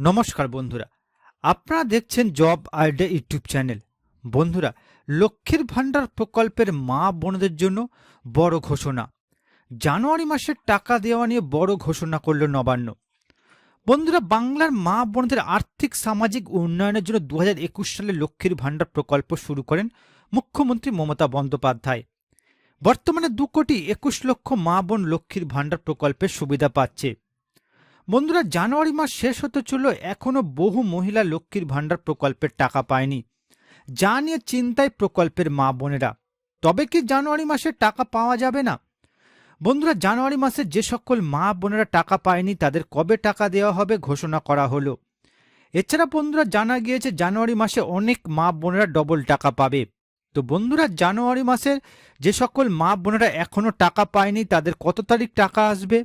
নমস্কার বন্ধুরা। আপনারা দেখছেন জব আইডিয়া ইউটিউব চ্যানেল। বন্ধুরা, লক্ষ্মীর ভাণ্ডার প্রকল্পের মা বোনদের জন্য বড় ঘোষণা। জানুয়ারি মাসের টাকা দেওয়া নিয়ে বড় ঘোষণা করল নবান্ন। বন্ধুরা, বাংলার মা বোনদের আর্থিক, সামাজিক উন্নয়নের জন্য দু হাজার একুশ সালে লক্ষ্মীর ভাণ্ডার প্রকল্প শুরু করেন মুখ্যমন্ত্রী মমতা বন্দ্যোপাধ্যায়। বর্তমানে দু কোটি একুশ লক্ষ মা বোন লক্ষ্মীর ভাণ্ডার প্রকল্পের সুবিধা পাচ্ছে। বন্ধুরা, জানুয়ারি মাস শেষ হতে চলল এখনও বহু মহিলা লক্ষ্মীর ভাণ্ডার প্রকল্পের টাকা পায়নি। যা নিয়ে চিন্তায় প্রকল্পের মা বোনেরা। তবে কি জানুয়ারি মাসে টাকা পাওয়া যাবে না? বন্ধুরা, জানুয়ারি মাসে যে সকল মা বোনেরা টাকা পায়নি, তাদের কবে টাকা দেওয়া হবে ঘোষণা করা হলো। এছাড়া বন্ধুরা, জানা গিয়েছে জানুয়ারি মাসে অনেক মা বোনেরা ডবল টাকা পাবে। তো বন্ধুরা, জানুয়ারি মাসের যে সকল মা বোনেরা এখনও টাকা পায়নি, তাদের কত তারিখ টাকা আসবে?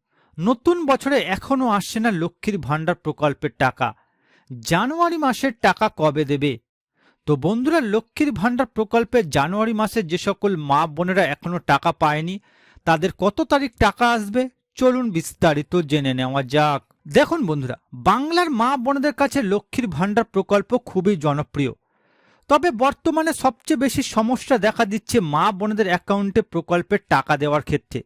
নতুন বছরে এখনও আসছে না লক্ষ্মীর ভাণ্ডার প্রকল্পের টাকা। জানুয়ারি মাসের টাকা কবে দেবে? তো বন্ধুরা, লক্ষ্মীর ভাণ্ডার প্রকল্পে জানুয়ারি মাসে যে সকল মা বোনেরা এখনও টাকা পায়নি, তাদের কত তারিখ টাকা আসবে? চলুন বিস্তারিত জেনে নেওয়া যাক। দেখুন বন্ধুরা, বাংলার মা বোনদের কাছে লক্ষ্মীর ভাণ্ডার প্রকল্প খুবই জনপ্রিয়। তবে বর্তমানে সবচেয়ে বেশি সমস্যা দেখা দিচ্ছে মা বোনদের অ্যাকাউন্টে প্রকল্পের টাকা দেওয়ার ক্ষেত্রে।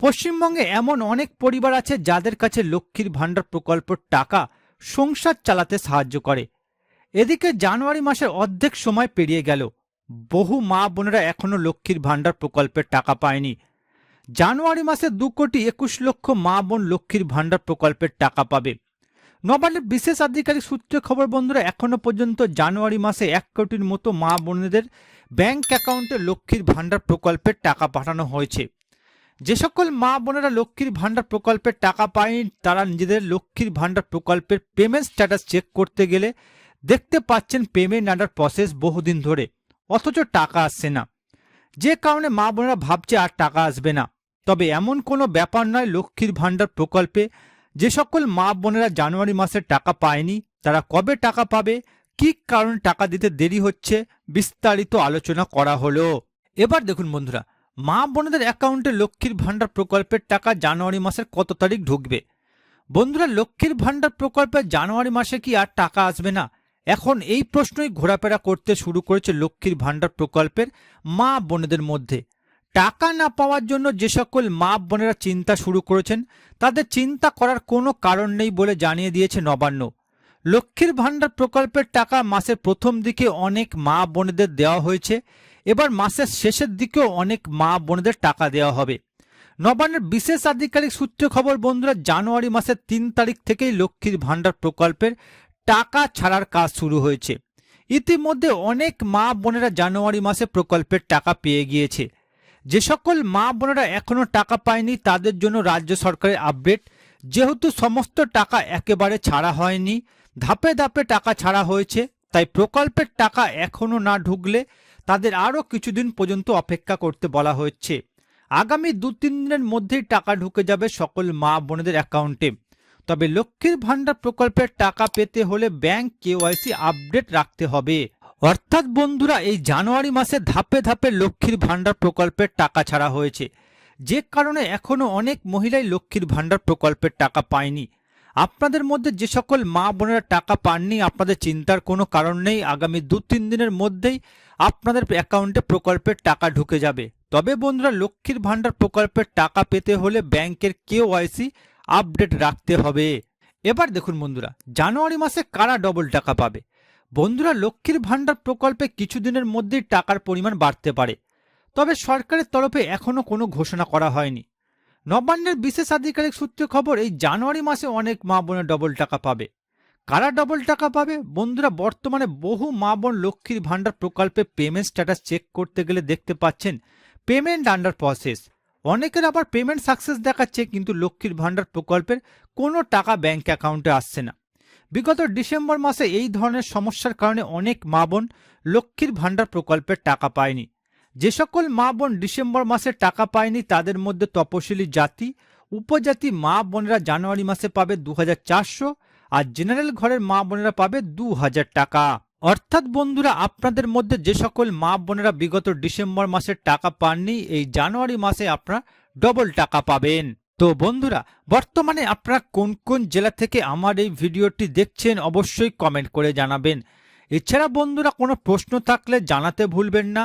পশ্চিমবঙ্গে এমন অনেক পরিবার আছে যাদের কাছে লক্ষ্মীর ভাণ্ডার প্রকল্পের টাকা সংসার চালাতে সাহায্য করে। এদিকে জানুয়ারি মাসের অর্ধেক সময় পেরিয়ে গেল। বহু মা বোনেরা এখনও লক্ষ্মীর ভাণ্ডার প্রকল্পের টাকা পায়নি। জানুয়ারি মাসে দু কোটি একুশ লক্ষ মা বোন লক্ষ্মীর ভাণ্ডার প্রকল্পের টাকা পাবে। নবান্নের বিশেষ আধিকারিক সূত্রে খবর, বন্ধুরা এখনও পর্যন্ত জানুয়ারি মাসে এক কোটির মতো মা বোনেদের ব্যাংক অ্যাকাউন্টে লক্ষ্মীর ভাণ্ডার প্রকল্পের টাকা পাঠানো হয়েছে। যে সকল মা বোনেরা লক্ষ্মীর ভাণ্ডার প্রকল্পের টাকা পায়নি, তারা নিজেদের লক্ষ্মীর ভাণ্ডার প্রকল্পের পেমেন্ট স্ট্যাটাস চেক করতে গেলে দেখতে পাচ্ছেন পেমেন্ট আন্ডার প্রসেস বহুদিন ধরে, অথচ টাকা আসছে না। যে কারণে মা বোনেরা ভাবছে আর টাকা আসবে না। তবে এমন কোনো ব্যাপার নয়, লক্ষ্মীর ভাণ্ডার প্রকল্পে যে সকল মা বোনেরা জানুয়ারি মাসের টাকা পায়নি, তারা কবে টাকা পাবে, কী কারণে টাকা দিতে দেরি হচ্ছে, বিস্তারিত আলোচনা করা হলো। এবার দেখুন বন্ধুরা মা বোনদের অ্যাকাউন্টে লক্ষ্মীর ভাণ্ডার প্রকল্পের টাকা জানুয়ারি মাসের কত তারিখ ঢুকবে? বন্ধুরা, লক্ষ্মীর ভাণ্ডার প্রকল্পে জানুয়ারি মাসে কি আর টাকা আসবে না? এখন এই প্রশ্নই ঘোরাফেরা করতে শুরু করেছে লক্ষ্মীর ভাণ্ডার প্রকল্পের মা বোনেদের মধ্যে। টাকা না পাওয়ার জন্য যে সকল মা বোনেরা চিন্তা শুরু করেছেন, তাদের চিন্তা করার কোনো কারণ নেই বলে জানিয়ে দিয়েছে নবান্ন। লক্ষ্মীর ভাণ্ডার প্রকল্পের টাকা মাসের প্রথম দিকে অনেক মা বোনেদের দেওয়া হয়েছে। এবার মাসের শেষের দিকেও অনেক মা বোনদের টাকা দেওয়া হবে। নবান্নের বিশেষ আধিকারিক সূত্রে খবর, বন্ধুরা, জানুয়ারি মাসের তিন তারিখ থেকেই লক্ষ্মীর ভাণ্ডার প্রকল্পের টাকা ছাড়ার কাজ শুরু হয়েছে। ইতিমধ্যে অনেক মা বোনেরা জানুয়ারি মাসে প্রকল্পের টাকা পেয়ে গিয়েছে। যে সকল মা বোনেরা এখনও টাকা পায়নি, তাদের জন্য রাজ্য সরকারের আপডেট, যেহেতু সমস্ত টাকা একেবারে ছাড়া হয়নি, ধাপে ধাপে টাকা ছাড়া হয়েছে, তাই প্রকল্পের টাকা এখনও না ঢুকলে তাদের আরও কিছুদিন পর্যন্ত অপেক্ষা করতে বলা হচ্ছে আগামী দু তিন দিনের মধ্যেই টাকা ঢুকে যাবে সকল মা বোনেদের অ্যাকাউন্টে। তবে লক্ষ্মীর ভাণ্ডার প্রকল্পের টাকা পেতে হলে ব্যাংক কেওয়াইসি আপডেট রাখতে হবে। অর্থাৎ বন্ধুরা, এই জানুয়ারি মাসে ধাপে ধাপে লক্ষ্মীর ভাণ্ডার প্রকল্পের টাকা ছাড়া হয়েছে। যে কারণে এখনও অনেক মহিলাই লক্ষ্মীর ভাণ্ডার প্রকল্পের টাকা পায়নি। আপনাদের মধ্যে যে সকল মা বোনেরা টাকা পাননি, আপনাদের চিন্তার কোনো কারণ নেই। আগামী দু তিন দিনের মধ্যেই আপনাদের অ্যাকাউন্টে প্রকল্পের টাকা ঢুকে যাবে। তবে বন্ধুরা, লক্ষ্মীর ভাণ্ডার প্রকল্পের টাকা পেতে হলে ব্যাংকের কেওয়াইসি আপডেট রাখতে হবে। এবার দেখুন বন্ধুরা, জানুয়ারি মাসে কারা ডবল টাকা পাবে? বন্ধুরা, লক্ষ্মীর ভাণ্ডার প্রকল্পে কিছুদিনের মধ্যেই টাকার পরিমাণ বাড়তে পারে। তবে সরকারের তরফে এখনও কোনো ঘোষণা করা হয়নি। নবান্নের বিশেষ আধিকারিক সূত্রে খবর, এই জানুয়ারি মাসে অনেক মা বোনের ডবল টাকা পাবে। কারা ডবল টাকা পাবে? বন্ধুরা, বর্তমানে বহু মা বোন লক্ষ্মীর ভাণ্ডার প্রকল্পে পেমেন্ট স্ট্যাটাস চেক করতে গেলে দেখতে পাচ্ছেন পেমেন্ট আন্ডার প্রসেস অনেকের আবার পেমেন্ট সাকসেস দেখাচ্ছে, কিন্তু লক্ষ্মীর ভাণ্ডার প্রকল্পের কোনো টাকা ব্যাংক অ্যাকাউন্টে আসছে না। বিগত ডিসেম্বর মাসে এই ধরনের সমস্যার কারণে অনেক মা বোন লক্ষ্মীর ভাণ্ডার প্রকল্পের টাকা পায়নি। যে সকল মা বোন ডিসেম্বর মাসে টাকা পায়নি, তাদের মধ্যে তপশিলি জাতি, উপজাতি মা বোনেরা জানুয়ারি মাসে পাবে দু হাজার চারশো আর জেনারেল ঘরের মা বোনেরা পাবে দু হাজার টাকা। অর্থাৎ বন্ধুরা, আপনাদের মধ্যে যে সকল মা বোনেরা বিগত ডিসেম্বর মাসের টাকা পাননি, এই জানুয়ারি মাসে আপনারা ডবল টাকা পাবেন। তো বন্ধুরা, বর্তমানে আপনারা কোন কোন জেলা থেকে আমার এই ভিডিওটি দেখছেন, অবশ্যই কমেন্ট করে জানাবেন। এছাড়া বন্ধুরা, কোনো প্রশ্ন থাকলে জানাতে ভুলবেন না।